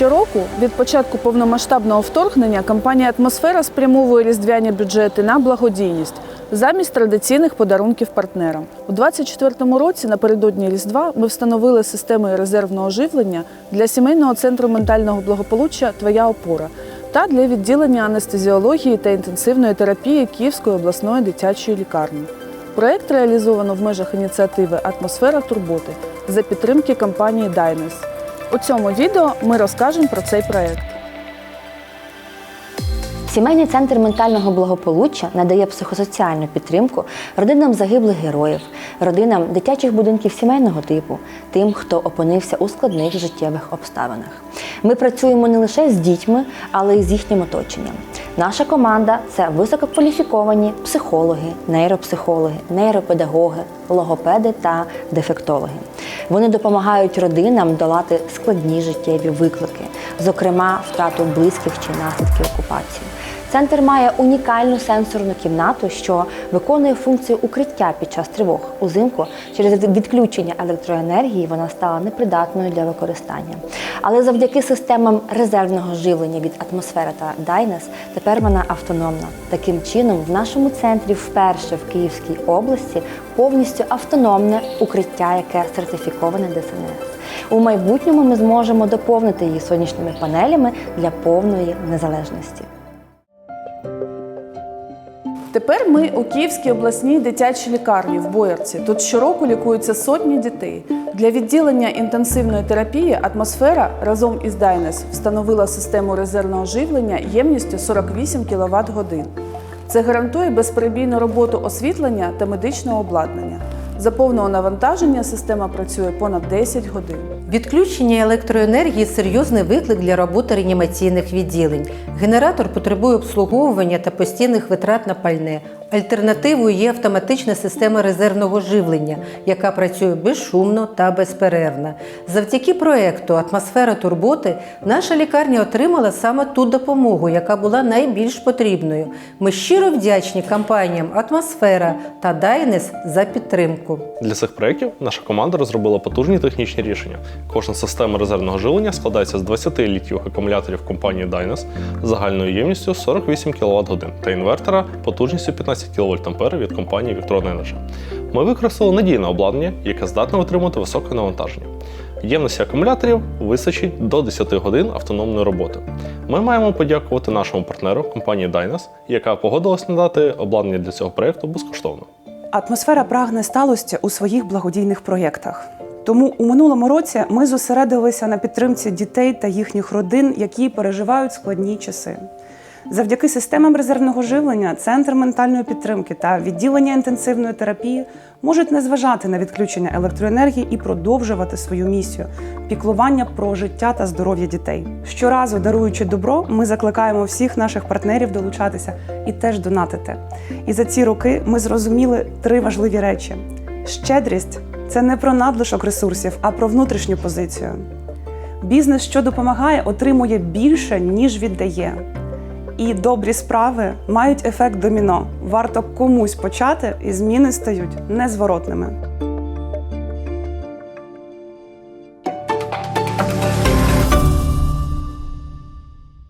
Щороку від початку повномасштабного вторгнення компанія Атмосфера спрямовує різдвяні бюджети на благодійність замість традиційних подарунків партнерам. У 2024 році напередодні Різдва ми встановили системи резервного живлення для сімейного центру ментального благополуччя Твоя опора та для відділення анестезіології та інтенсивної терапії Київської обласної дитячої лікарні. Проект реалізовано в межах ініціативи Атмосфера турботи за підтримки компанії Дайнес. У цьому відео ми розкажемо про цей проект. Сімейний центр ментального благополуччя надає психосоціальну підтримку родинам загиблих героїв, родинам дитячих будинків сімейного типу, тим, хто опинився у складних життєвих обставинах. Ми працюємо не лише з дітьми, але й з їхнім оточенням. Наша команда це висококваліфіковані психологи, нейропсихологи, нейропедагоги, логопеди та дефектологи. Вони допомагають родинам долати складні життєві виклики, зокрема втрату близьких чи наслідки окупації. Центр має унікальну сенсорну кімнату, що виконує функцію укриття під час тривог. Узимку через відключення електроенергії вона стала непридатною для використання. Але завдяки системам резервного живлення від атмосфери та Дайнес тепер вона автономна. Таким чином, в нашому центрі вперше в Київській області повністю автономне укриття, яке сертифіковане ДСНС. У майбутньому ми зможемо доповнити її сонячними панелями для повної незалежності. Тепер ми у Київській обласній дитячій лікарні в Боярці. Тут щороку лікуються сотні дітей. Для відділення інтенсивної терапії атмосфера разом із Дайнес встановила систему резервного живлення ємністю 48 кВт годин. Це гарантує безперебійну роботу освітлення та медичного обладнання. За повного навантаження система працює понад 10 годин. Відключення електроенергії серйозний виклик для роботи реанімаційних відділень. Генератор потребує обслуговування та постійних витрат на пальне. Альтернативою є автоматична система резервного живлення, яка працює безшумно та безперервно. Завдяки проекту Атмосфера турботи наша лікарня отримала саме ту допомогу, яка була найбільш потрібною. Ми щиро вдячні компаніям Атмосфера та Дайнес за підтримку. Для цих проєктів наша команда розробила потужні технічні рішення. Кожна система резервного живлення складається з 20 літієвих акумуляторів компанії Dynas загальною ємністю 48 кВт годин та інвертора потужністю 15 кВт від компанії Victron Energy. Ми використали надійне обладнання, яке здатне витримувати високе навантаження. Ємності акумуляторів вистачить до 10 годин автономної роботи. Ми маємо подякувати нашому партнеру компанії Dynas, яка погодилась надати обладнання для цього проєкту безкоштовно. Атмосфера прагне сталості у своїх благодійних проєктах. Тому у минулому році ми зосередилися на підтримці дітей та їхніх родин, які переживають складні часи. Завдяки системам резервного живлення, центр ментальної підтримки та відділення інтенсивної терапії можуть не зважати на відключення електроенергії і продовжувати свою місію піклування про життя та здоров'я дітей. Щоразу даруючи добро, ми закликаємо всіх наших партнерів долучатися і теж донатити. І за ці роки ми зрозуміли три важливі речі: щедрість це не про надлишок ресурсів, а про внутрішню позицію. Бізнес, що допомагає, отримує більше, ніж віддає. І добрі справи мають ефект доміно. Варто комусь почати, і зміни стають незворотними.